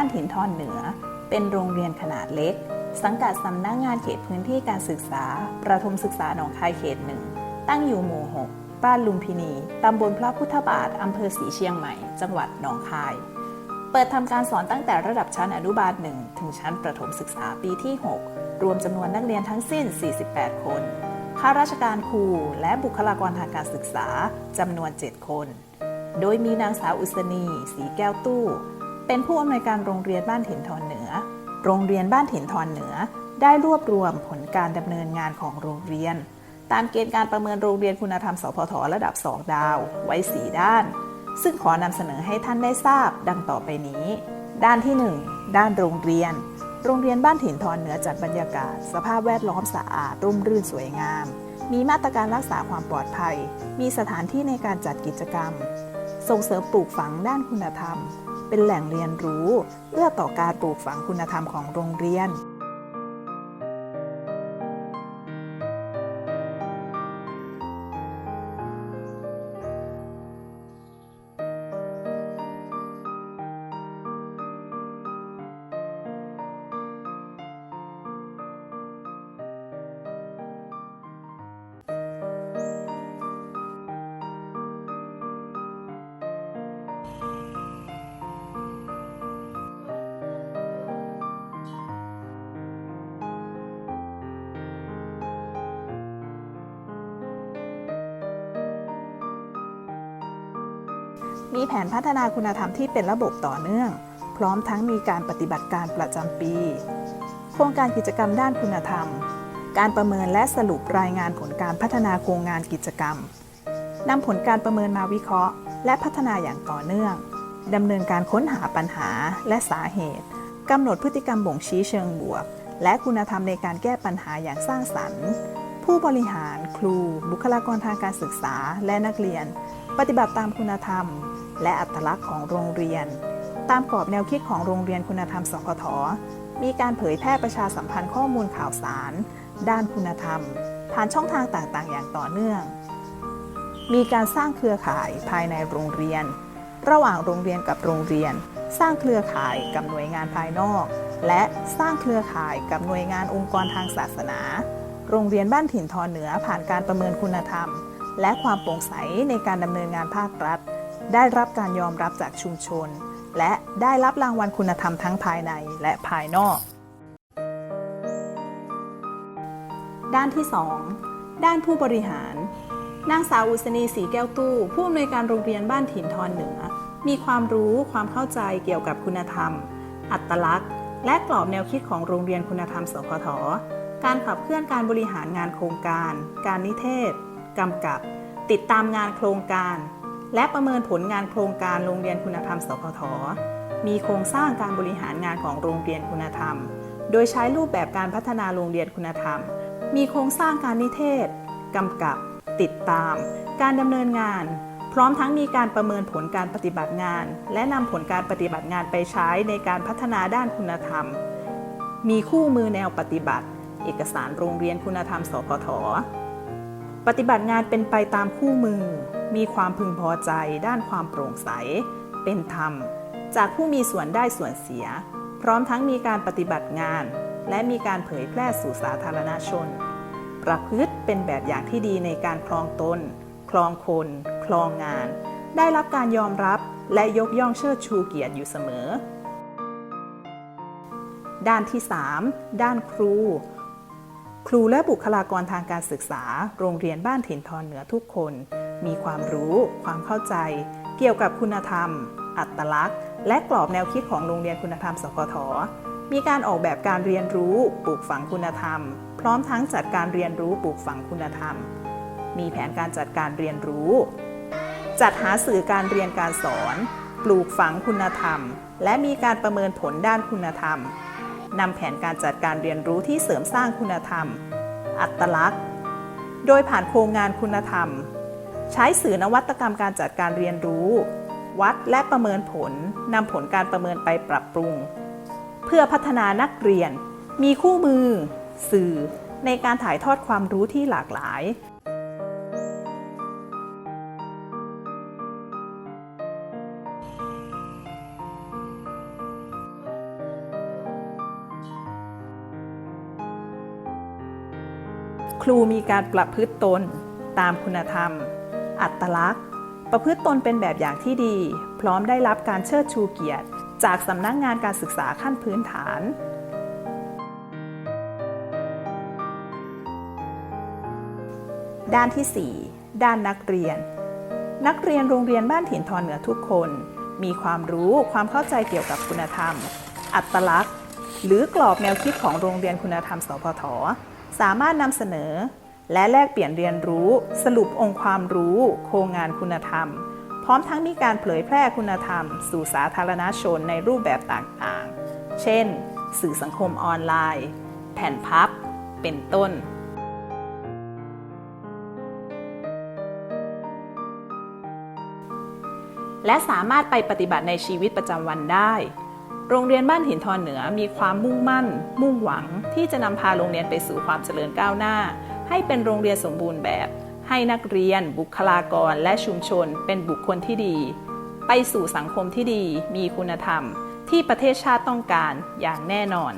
บ้านถิ่นทอนเหนือ เป็นโรงเรียนขนาดเล็ก สังกัดสำนักงานเขตพื้นที่การศึกษา ประถมศึกษาหนองคายเขตหนึ่ง ตั้งอยู่หมู่ 6 บ้านลุมพินี ตำบลพระพุทธบาท อำเภอศรีเชียงใหม่ จังหวัดหนองคาย เปิดทำการสอนตั้งแต่ระดับชั้นอนุบาล1ถึงชั้นประถมศึกษาปีที่ 6 รวมจำนวนนักเรียนทั้งสิ้น 48 คนข้าราชการครูและบุคลากรทางการศึกษาจำนวน 7 คน โดยมีนางสาวอุศนี สีแก้วตู้ เป็นผู้อำนวยการโรงเรียนบ้านถิ่นทอนเหนือ โรงเรียนบ้านถิ่นทอนเหนือ ได้รวบรวมผลการดำเนินงานของโรงเรียน ตามเกณฑ์การประเมินโรงเรียนคุณธรรมสพทระดับ 2 ดาว ไว้ 4 ด้าน ซึ่งขอนำเสนอให้ท่านได้ทราบดังต่อไปนี้ ด้านที่ 1 ด้านโรงเรียน โรงเรียนบ้านถิ่นทอนเหนือจัดบรรยากาศ สภาพแวดล้อมสะอาดร่มรื่นสวยงาม มีมาตรการรักษาความปลอดภัย มีสถานที่ในการจัดกิจกรรม ส่งเสริมปลูกฝังด้านคุณธรรม เป็นแหล่งเรียนรู้ เพื่อต่อการปลูกฝังคุณธรรมของโรงเรียน มีแผนพัฒนาคุณธรรมที่เป็นระบบต่อเนื่อง พร้อมทั้งมีการปฏิบัติการประจำปี โครงการกิจกรรมด้านคุณธรรม การประเมินและสรุปรายงานผลการพัฒนาโครงงานกิจกรรมนำผลการประเมินมาวิเคราะห์ และพัฒนาอย่างต่อเนื่องดำเนินการค้นหาปัญหาและสาเหตุกำหนดพฤติกรรมบ่งชี้เชิงบวก และคุณธรรมในการแก้ปัญหาอย่างสร้างสรรค์ ผู้บริหาร ครู บุคลากรทางการศึกษา และนักเรียน ปฏิบัติตามคุณธรรม และอัตลักษณ์ของโรงเรียน ตามกรอบแนวคิดของโรงเรียนคุณธรรมสพทมีการเผยแพร่ประชาสัมพันธ์ข้อมูลข่าวสาร ด้านคุณธรรม ผ่านช่องทางต่างๆ อย่างต่อเนื่อง มีการสร้างเครือข่ายภายในโรงเรียน ระหว่างโรงเรียนกับโรงเรียน สร้างเครือข่ายกับหน่วยงานภายนอก และสร้างเครือข่ายกับหน่วยงานองค์กรทางศาสนา โรงเรียนบ้านถิ่นทอนเหนือผ่านการประเมินคุณธรรม และความโปร่งใสในการดำเนินงานภาครัฐ ได้รับการยอมรับจากชุมชน และได้รับรางวัลคุณธรรมทั้งภายในและภายนอก ด้านที่ 2 ด้านผู้บริหาร นางสาวอุศนีสีแก้วตู้ ผู้อำนวยการโรงเรียนบ้านถิ่นทอนเหนือ มีความรู้ความเข้าใจเกี่ยวกับคุณธรรม อัตลักษณ์ และกรอบแนวคิดของโรงเรียนคุณธรรมสพท การขับเคลื่อนการบริหารงานโครงการ การนิเทศ กำกับ ติดตามงานโครงการ และประเมินผลงานโครงการโรงเรียนคุณธรรมสพทมีโครงสร้างการบริหารงานของโรงเรียนคุณธรรม โดยใช้รูปแบบการพัฒนาโรงเรียนคุณธรรม มีโครงสร้างการนิเทศ กำกับ ติดตาม การดำเนินงาน พร้อมทั้งมีการประเมินผลการปฏิบัติงาน และนำผลการปฏิบัติงานไปใช้ในการพัฒนาด้านคุณธรรม มีคู่มือแนวปฏิบัติ เอกสารโรงเรียนคุณธรรม สพท ปฏิบัติงานเป็นไปตามคู่มือ มีความพึงพอใจ ด้านความโปร่งใส เป็นธรรม จากผู้มีส่วนได้ส่วนเสีย พร้อมทั้งมีการปฏิบัติงาน และมีการเผยแพร่สู่สาธารณชน ประพฤติเป็นแบบอย่างที่ดีในการคลองตน คลองคน คลองงาน ได้รับการยอมรับและยกย่องเชิดชูเกียรติอยู่เสมอ ด้านที่ 3 ด้านครู ครูและบุคลากรทางการศึกษา โรงเรียนบ้านถิ่นทอนเหนือทุกคน มีความรู้ ความเข้าใจ เกี่ยวกับคุณธรรม อัตลักษณ์ และกรอบแนวคิดของโรงเรียนคุณธรรมสพทมีการออกแบบการเรียนรู้ปลูกฝังคุณธรรม พร้อมทั้งจัดการเรียนรู้ปลูกฝังคุณธรรม มีแผนการจัดการเรียนรู้ จัดหาสื่อการเรียนการสอน ปลูกฝังคุณธรรม และมีการประเมินผลด้านคุณธรรม นำแผนการจัดการเรียนรู้ที่เสริมสร้างคุณธรรม อัตลักษณ์ โดยผ่านโครงงานคุณธรรม ใช้สื่อนวัตกรรมการจัดการเรียนรู้ วัดและประเมินผลนำผลการประเมินไปปรับปรุง เพื่อพัฒนานักเรียน มีคู่มือ สื่อ ในการถ่ายทอดความรู้ที่หลากหลาย ครูมีการประพฤติตนตามคุณธรรม อัตลักษณ์ ประพฤติตนเป็นแบบอย่างที่ดี พร้อมได้รับการเชิดชูเกียรติ จากสำนักงานการศึกษาขั้นพื้นฐาน ด้านที่ 4 ด้านนักเรียน นักเรียนโรงเรียนบ้านถิ่นทอนเหนือทุกคน มีความรู้ความเข้าใจเกี่ยวกับคุณธรรม อัตลักษณ์ หรือกรอบแนวคิดของโรงเรียนคุณธรรมสพท สามารถนำเสนอ และแลกเปลี่ยนเรียนรู้ สรุปองค์ความรู้ โครงงานคุณธรรม พร้อมทั้งมีการเผยแพร่คุณธรรม สู่สาธารณชนในรูปแบบต่างๆ เช่น สื่อสังคมออนไลน์ แผ่นพับ เป็นต้นและสามารถไปปฏิบัติในชีวิตประจำวันได้ โรงเรียนบ้านหินทอนเหนือมีความมุ่งมั่น มุ่งหวัง ที่จะนำพาโรงเรียนไปสู่ความเจริญก้าวหน้า ให้เป็นโรงเรียนสมบูรณ์แบบ ให้นักเรียน บุคลากร และชุมชน เป็นบุคคลที่ดี ไปสู่สังคมที่ดี มีคุณธรรม ที่ประเทศชาติต้องการอย่างแน่นอน